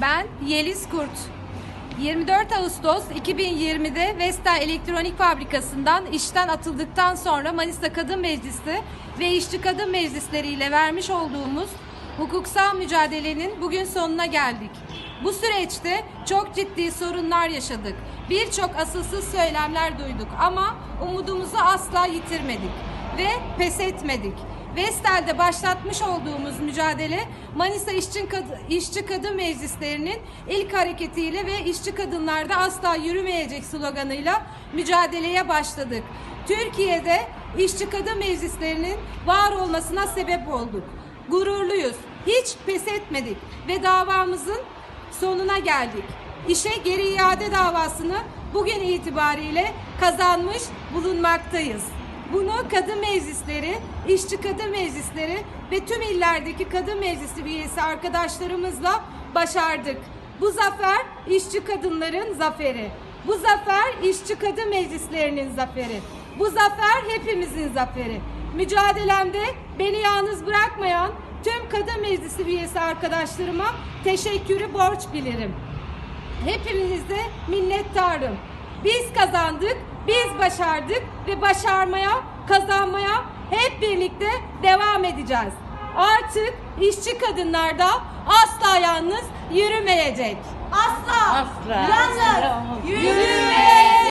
Ben Yeliz Kurt. 24 Ağustos 2020'de Vesta Elektronik Fabrikası'ndan işten atıldıktan sonra Manisa Kadın Meclisi ve İşçi Kadın Meclisleri ile vermiş olduğumuz hukuksal mücadelenin bugün sonuna geldik. Bu süreçte çok ciddi sorunlar yaşadık. Birçok asılsız söylemler duyduk ama umudumuzu asla yitirmedik ve pes etmedik. Vestel'de başlatmış olduğumuz mücadele Manisa İşçi, Kad- İşçi Kadın Meclislerinin ilk hareketiyle ve işçi kadınlarda asla yürümeyecek sloganıyla mücadeleye başladık. Türkiye'de işçi kadın meclislerinin var olmasına sebep olduk. Gururluyuz. Hiç pes etmedik ve davamızın sonuna geldik. İşe geri iade davasını bugün itibariyle kazanmış bulunmaktayız. Bunu kadın meclisleri, işçi kadın meclisleri ve tüm illerdeki kadın meclisi üyesi arkadaşlarımızla başardık. Bu zafer işçi kadınların zaferi. Bu zafer işçi kadın meclislerinin zaferi. Bu zafer hepimizin zaferi. Mücadelemde beni yalnız bırakmayan tüm kadın meclisi üyesi arkadaşlarıma teşekkürü borç bilirim. Hepinize minnettarım. Biz kazandık, biz başardık ve başarmaya, kazanmaya hep birlikte devam edeceğiz. Artık işçi kadınlar da asla yalnız yürümeyecek. Asla, Asla. yalnız yürümeyecek.